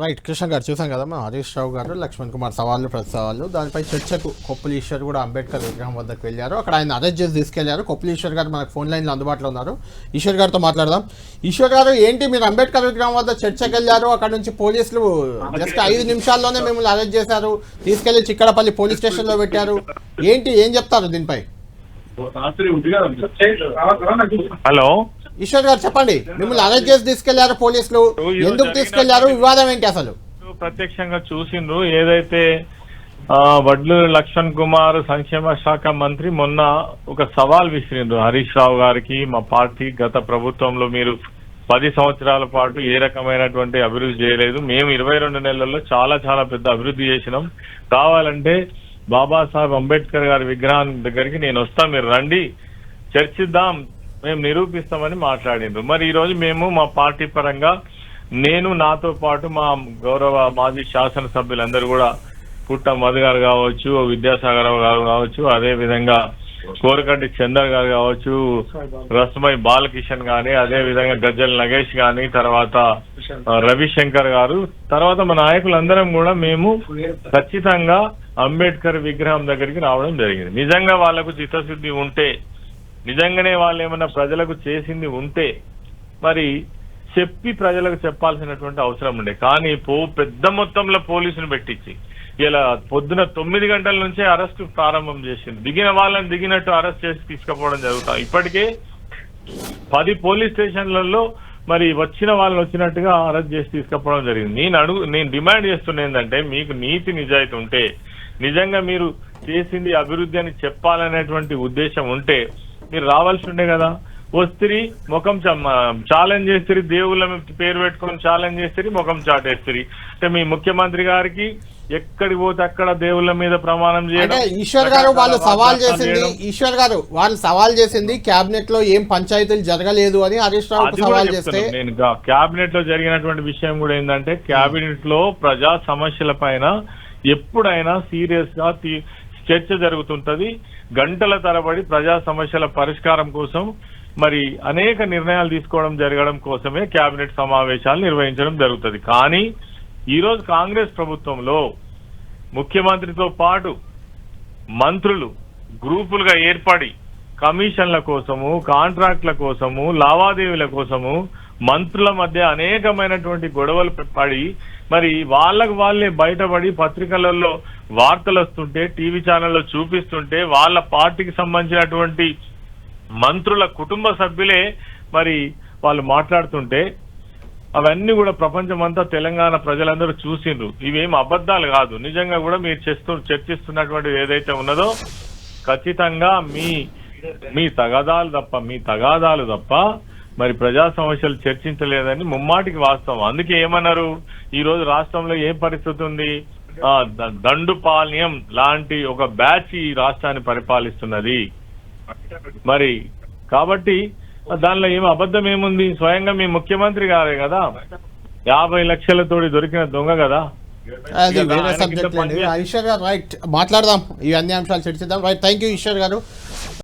Right Krishna గారు చూసాం కదా మా హరీష్ రావు గారు లక్ష్మణ్ కుమార్ సవాళ్ళు ప్రతి సవాళ్ళు. దానిపై చర్చకు కొప్పులీశ్వర్ కూడా అంబేద్కర్ విగ్రహం వద్దకు వెళ్ళారు. అక్కడ ఆయన అరెస్ట్ చేసి తీసుకెళ్ళారు. కొప్పులీశ్వర్ గారు మనకు ఫోన్ లైన్లో అందుబాటులో ఉన్నారు. ఈశ్వర్ గారితో మాట్లాడదాం. ఈశ్వర్ గారు ఏంటి మీరు అంబేద్కర్ విగ్రహం వద్ద చర్చకు వెళ్ళారు? అక్కడ నుంచి పోలీసులు జస్ట్ ఐదు నిమిషాల్లోనే మిమ్మల్ని అరెస్ట్ చేశారు. తీసుకెళ్ళి చిక్కడపల్లి పోలీస్ స్టేషన్లో పెట్టారు. ఏంటి ఏం చెప్తారు దీనిపై? హలో. ఈశ్వర్ గారు చెప్పండి. మిమ్మల్ని అరెస్ట్ చేసి తీసుకెళ్ళారు పోలీసులు. ఎందుకు తీసుకెళ్ళారు? వివాదం ఏంటి అసలు? ప్రత్యక్షంగా చూసిండ్రు. ఏదైతే వడ్లు లక్ష్మణ్ కుమార్ సంక్షేమ శాఖ మంత్రి మొన్న ఒక సవాల్ విసిరిండ్రు హరీష్ రావు గారికి. మా పార్టీ గత ప్రభుత్వంలో మీరు పది సంవత్సరాల పాటు ఏ రకమైనటువంటి అభివృద్ధి చేయలేదు. మేము ఇరవై రెండు నెలల్లో చాలా చాలా పెద్ద అభివృద్ధి చేసినాం. కావాలంటే బాబాసాహెబ్ అంబేద్కర్ గారి విగ్రహం దగ్గరికి నేను వస్తా. మీరు రండి. చర్చిద్దాం. మేము నిరూపిస్తామని మాట్లాడిండ్రు. మరి ఈ రోజు మేము మా పార్టీ పరంగా నేను నాతో పాటు మా గౌరవ మాజీ శాసనసభ్యులందరూ కూడా పుట్ట మధు గారు కావచ్చు విద్యాసాగర్ గారు కావచ్చు అదే విధంగా కోరకంటి చందర్ గారు కావచ్చు రసమై బాలకిషన్ గాని అదే విధంగా గజ్జల నగేష్ గాని తర్వాత రవిశంకర్ గారు తర్వాత మా నాయకులందరం కూడా మేము ఖచ్చితంగా అంబేద్కర్ విగ్రహం దగ్గరికి రావడం జరిగింది. నిజంగా వాళ్ళకు చిత్తశుద్ధి ఉంటే నిజంగానే వాళ్ళు ఏమైనా ప్రజలకు చేసింది ఉంటే మరి చెప్పి ప్రజలకు చెప్పాల్సినటువంటి అవసరం ఉండే. కానీ పో పెద్ద మొత్తంలో పోలీసులు పెట్టించి ఇలా పొద్దున తొమ్మిది గంటల నుంచే అరెస్ట్ ప్రారంభం చేసింది. దిగిన వాళ్ళని దిగినట్టు అరెస్ట్ చేసి తీసుకుపోవడం జరుగుతాం. ఇప్పటికే పది పోలీస్ స్టేషన్లలో మరి వచ్చిన వాళ్ళని వచ్చినట్టుగా అరెస్ట్ చేసి తీసుకుపోవడం జరిగింది. నేను అడుగు నేను డిమాండ్ చేస్తున్నా ఏంటంటే మీకు నీతి నిజాయితీ ఉంటే నిజంగా మీరు చేసింది అభివృద్ధి అని చెప్పాలనేటువంటి ఉద్దేశం ఉంటే మీరు రావాల్సి ఉండే కదా వస్తిరి ముఖం ఛాలెంజ్ చేస్తారు దేవుళ్ళ పేరు పెట్టుకొని ఛాలెంజ్ చేస్తారు ముఖం చాటేస్తారు అంటే మీ ముఖ్యమంత్రి గారికి ఎక్కడికి పోతే అక్కడ దేవుళ్ళ మీద ప్రమాణం చేయడం ఈశ్వర్ గారు వాళ్ళు సవాల్ చేసింది. ఈశ్వర్ గారు వాళ్ళు సవాల్ చేసింది కేబినెట్లో ఏం పంచాయతీలు జరగలేదు అని హరీష్ కూడా సవాల్ చేస్తే. నేను క్యాబినెట్లో జరిగినటువంటి విషయం కూడా ఏంటంటే క్యాబినెట్లో ప్రజా సమస్యల పైన ఎప్పుడైనా సీరియస్గా చర్చ జరుగుతుంటది. గంటల తరబడి ప్రజా సమస్యల పరిష్కారం కోసం మరి అనేక నిర్ణయాలు తీసుకోవడం జరగడం కోసమే క్యాబినెట్ సమావేశాలు నిర్వహించడం జరుగుతుంది. కానీ ఈరోజు కాంగ్రెస్ ప్రభుత్వంలో ముఖ్యమంత్రితో పాటు మంత్రులు గ్రూపులుగా ఏర్పడి కమిషన్ల కోసము కాంట్రాక్ట్ల కోసము లావాదేవీల కోసము మంత్రుల మధ్య అనేకమైనటువంటి గొడవలు పడి మరి వాళ్ళకు వాళ్ళే బయటపడి పత్రికలలో వార్తలు వస్తుంటే టీవీ ఛానల్లో చూపిస్తుంటే వాళ్ళ పార్టీకి సంబంధించినటువంటి మంత్రుల కుటుంబ సభ్యులే మరి వాళ్ళు మాట్లాడుతుంటే అవన్నీ కూడా ప్రపంచమంతా తెలంగాణ ప్రజలందరూ చూసిండ్రు. ఇవేం అబద్ధాలు కాదు. నిజంగా కూడా మీరు చేస్తూ చర్చిస్తున్నటువంటి ఏదైతే ఉన్నదో ఖచ్చితంగా మీ మీ తగాదాలు తప్ప మీ తగాదాలు తప్ప మరి ప్రజా సమస్యలు చర్చించలేదని ముమ్మాటికి వాస్తవం. అందుకే ఏమన్నారు? ఈ రోజు రాష్ట్రంలో ఏం పరిస్థితి ఉంది? దండుపాల్యం లాంటి ఒక బ్యాచ్ ఈ రాష్ట్రాన్ని పరిపాలిస్తున్నది. మరి కాబట్టి దానిలో ఏం అబద్ధం ఏముంది? స్వయంగా మీ ముఖ్యమంత్రి గారే కదా? యాభై లక్షలతోటి దొరికిన దొంగ కదా? అది వేరే సబ్జెక్ట్ అండి. పనిచేసి- ఈశ్వర్ గారు రైట్. మాట్లాడదాం. ఈ అన్ని అంశాలు చర్చిద్దాం. రైట్ థ్యాంక్ యూ ఈశ్వర్ గారు.